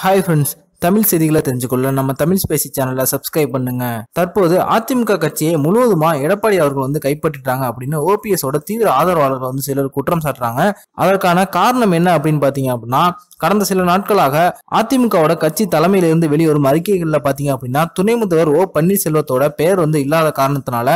Hi friends, Tamil செய்திகளை தெரிஞ்சுக்கொள்ள நம்ம Tamil Spacey சேனலை சப்ஸ்கிரைப் பண்ணுங்க. தற்போது அதிமுக கட்சியை முழுவதுமா எடப்பாடி அவர்கள் வந்து கைப்பற்றிட்டாங்க அப்படின்னு ஓபிஎஸ் ஓட தீவிர ஆதரவாளர்கள் வந்து சிலர் குற்றம் சாட்டுறாங்க. அதற்கான காரணம் என்ன அப்படின்னு பாத்தீங்க அப்படின்னா கடந்த சில நாட்களாக அதிமுகவோட கட்சி தலைமையிலிருந்து வெளிவரும் அறிக்கைகள்ல பாத்தீங்க அப்படின்னா துணை முதல்வர் ஓ பன்னீர்செல்வத்தோட பெயர் வந்து இல்லாத காரணத்தினால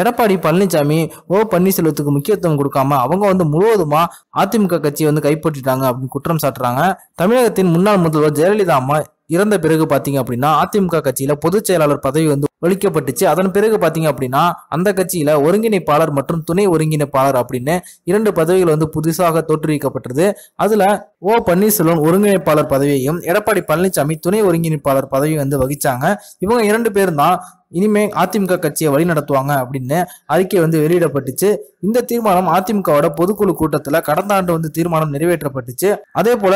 எடப்பாடி பழனிசாமி ஓ பன்னீர்செல்வத்துக்கு முக்கியத்துவம் கொடுக்காம அவங்க வந்து முழுவதுமா அதிமுக கட்சியை வந்து கைப்பற்றிட்டாங்க அப்படின்னு குற்றம் சாட்டுறாங்க. தமிழகத்தின் முன்னாள் முதல்வர் ஜெயலலிதா அம்மா இறந்த பிறகு பார்த்தீங்க அப்படின்னா அதிமுக கட்சியில பொதுச் செயலாளர் பதவி வந்து ஒழிக்கப்பட்டுச்சு. அதன் பிறகு பார்த்தீங்க அப்படின்னா அந்த கட்சியில ஒருங்கிணைப்பாளர் மற்றும் துணை ஒருங்கிணைப்பாளர் அப்படின்னு இரண்டு பதவிகள் வந்து புதுசாக தோற்றுவிக்கப்பட்டது. அதுல ஓ. பன்னீர்செல்வம் ஒருங்கிணைப்பாளர் பதவியையும் எடப்பாடி பழனிசாமி துணை ஒருங்கிணைப்பாளர் பதவி வந்து வகிச்சாங்க. இவங்க இரண்டு பேரும் தான் இனிமே அதிமுக கட்சியை வழி நடத்துவாங்க அப்படின்னு அறிக்கை வந்து வெளியிடப்பட்டுச்சு. இந்த தீர்மானம் அதிமுகவோட பொதுக்குழு கூட்டத்துல கடந்த ஆண்டு வந்து தீர்மானம் நிறைவேற்றப்பட்டுச்சு. அதே போல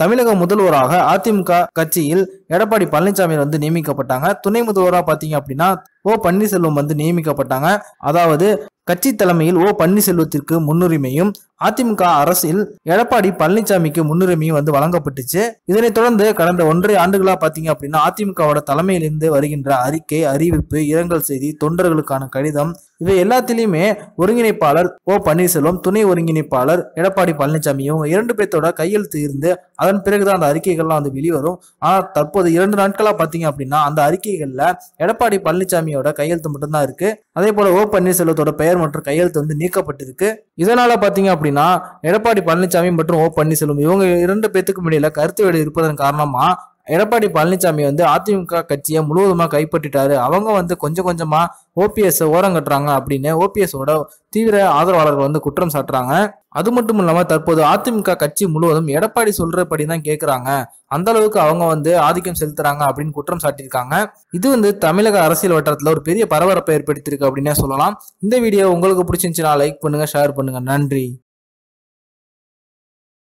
தமிழக முதல்வராக அதிமுக கட்சியில் எடப்பாடி பழனிசாமி வந்து நியமிக்கப்பட்டாங்க. துணை முதல்வராக பார்த்தீங்க அப்படின்னா ஓ பன்னீர்செல்வம் வந்து நியமிக்கப்பட்டாங்க. அதாவது கட்சி தலைமையில் ஓ பன்னீர்செல்வத்திற்கு முன்னுரிமையும் அதிமுக அரசில் எடப்பாடி பழனிசாமிக்கு முன்னுரிமையும் வந்து வழங்கப்பட்டுச்சு. இதனைத் தொடர்ந்து கடந்த ஒன்றரை ஆண்டுகளா பாத்தீங்க அப்படின்னா அதிமுகவோட தலைமையிலிருந்து வருகின்ற அறிக்கை அறிவிப்பு இரங்கல் செய்தி தொண்டர்களுக்கான கடிதம் இவை எல்லாத்திலையுமே ஒருங்கிணைப்பாளர் ஓ பன்னீர்செல்வம் துணை ஒருங்கிணைப்பாளர் எடப்பாடி பழனிசாமி இரண்டு பேர்த்தோட கையெழுத்து இருந்து அதன் பிறகுதான் அந்த அறிக்கைகள்லாம் வந்து வெளிவரும். ஆனால் தற்போது இரண்டு நாட்களா பாத்தீங்க அப்படின்னா அந்த அறிக்கைகள்ல எடப்பாடி பழனிசாமியோட கையெழுத்து மட்டும்தான் இருக்கு. அதே போல ஓ பன்னீர்செல்வத்தோட பெயர் மற்றும் கையெழுத்து வந்து நீக்கப்பட்டிருக்கு. இதனால பாத்தீங்க அப்படின்னா எடப்பாடி பழனிசாமி மற்றும் ஓ பன்னீர்செல்வம் இவங்க இரண்டு பேத்துக்கும் இடையில கருத்து வேடு இருப்பதன் காரணமா எடப்பாடி பழனிசாமி வந்து அதிமுக கட்சியை முழுவதுமா கைப்பற்றிட்டாரு. அவங்க வந்து கொஞ்சம் கொஞ்சமா ஓபிஎஸ் ஓரங்கட்டுறாங்க அப்படின்னு ஓபிஎஸோட தீவிர ஆதரவாளர்கள் வந்து குற்றம் சாட்டுறாங்க. அது மட்டும் இல்லாம தற்போது அதிமுக கட்சி முழுவதும் எடப்பாடி சொல்றபடி தான் கேட்குறாங்க அந்த அளவுக்கு அவங்க வந்து ஆதிக்கம் செலுத்துறாங்க அப்படின்னு குற்றம் சாட்டியிருக்காங்க. இது வந்து தமிழக அரசியல் வட்டாரத்துல ஒரு பெரிய பரபரப்பை ஏற்படுத்தியிருக்கு அப்படின்னே சொல்லலாம். இந்த வீடியோ உங்களுக்கு பிடிச்சிருந்துச்சுன்னா லைக் பண்ணுங்க ஷேர் பண்ணுங்க. நன்றி.